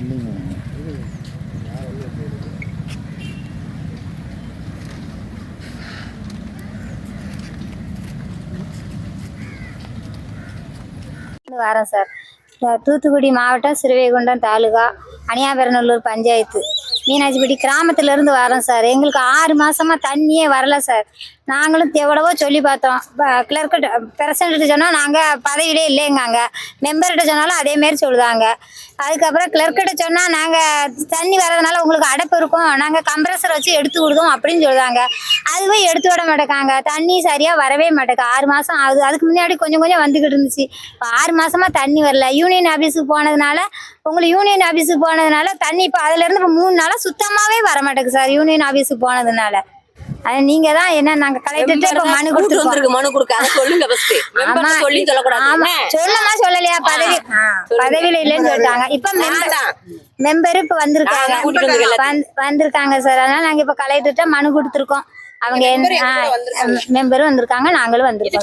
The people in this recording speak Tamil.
இல்லைங்க வரேன் சார். தூத்துக்குடி மாவட்டம் சிறுவைகுண்டம் தாலுகா அணியாபெரநல்லூர் பஞ்சாயத்து. மீனாட்சிப்பட்டி கிராமத்துல இருந்து வரோம் சார். எங்களுக்கு ஆறு மாதமாக தண்ணியே வரல சார். நாங்களும் எவ்வளவோ சொல்லி பார்த்தோம். கிளர்க்கிட்ட பிரசிடண்ட்டு சொன்னால் நாங்கள் பதவியிலே இல்லைங்காங்க மெம்பர்கிட்ட சொன்னாலும் அதேமாரி சொல்லுதாங்க அதுக்கப்புறம் கிளர்க்கிட்ட சொன்னால் நாங்கள் தண்ணி வரதுனால உங்களுக்கு அடைப்பு இருக்கும். நாங்கள் கம்ப்ரஸர் வச்சு எடுத்து கொடுத்தோம் அப்படின்னு சொல்லுதாங்க அதுவே எடுத்து விட மாட்டேக்காங்க. தண்ணி சரியாக வரவே மாட்டேங்க ஆறு மாதம் ஆகுது. அதுக்கு முன்னாடி கொஞ்சம் கொஞ்சம் வந்துக்கிட்டு இருந்துச்சு. இப்போ ஆறு மாசமா தண்ணி வரல. யூனியன் ஆஃபீஸுக்கு போனதுனால உங்களுக்கு யூனியன் ஆஃபீஸுக்கு போனதுனால தண்ணி இப்போ அதுலேருந்து இப்போ மூணு நாளாக சுத்தமாகவே வர மாட்டேங்குது சார் யூனியன் ஆஃபீஸுக்கு போனதுனால. அது நீங்கள் தான் என்ன நாங்கள் கலெக்டர்கிட்ட இப்போ மனு கொடுத்துருக்கோம். வந்திருக்கு. மனு கொடுக்க. அதை சொல்லுங்க ஃபர்ஸ்ட் ஆமா. சொல்லி சொல்லக்கூடாது. ஆமா. சொல்லமா சொல்லலையா? பதவி பதவியில இல்லைன்னு சொல்லிட்டாங்க. இப்ப மெம்பர். மெம்பர் இப்ப வந்திருக்காங்க. வந்திருக்காங்க சார். அதனால நாங்க இப்ப கலெக்டர்கிட்ட மனு கொடுத்துருக்கோம். அவங்க மெம்பரும் வந்திருக்காங்க. நாங்களும் வந்திருக்கோம்.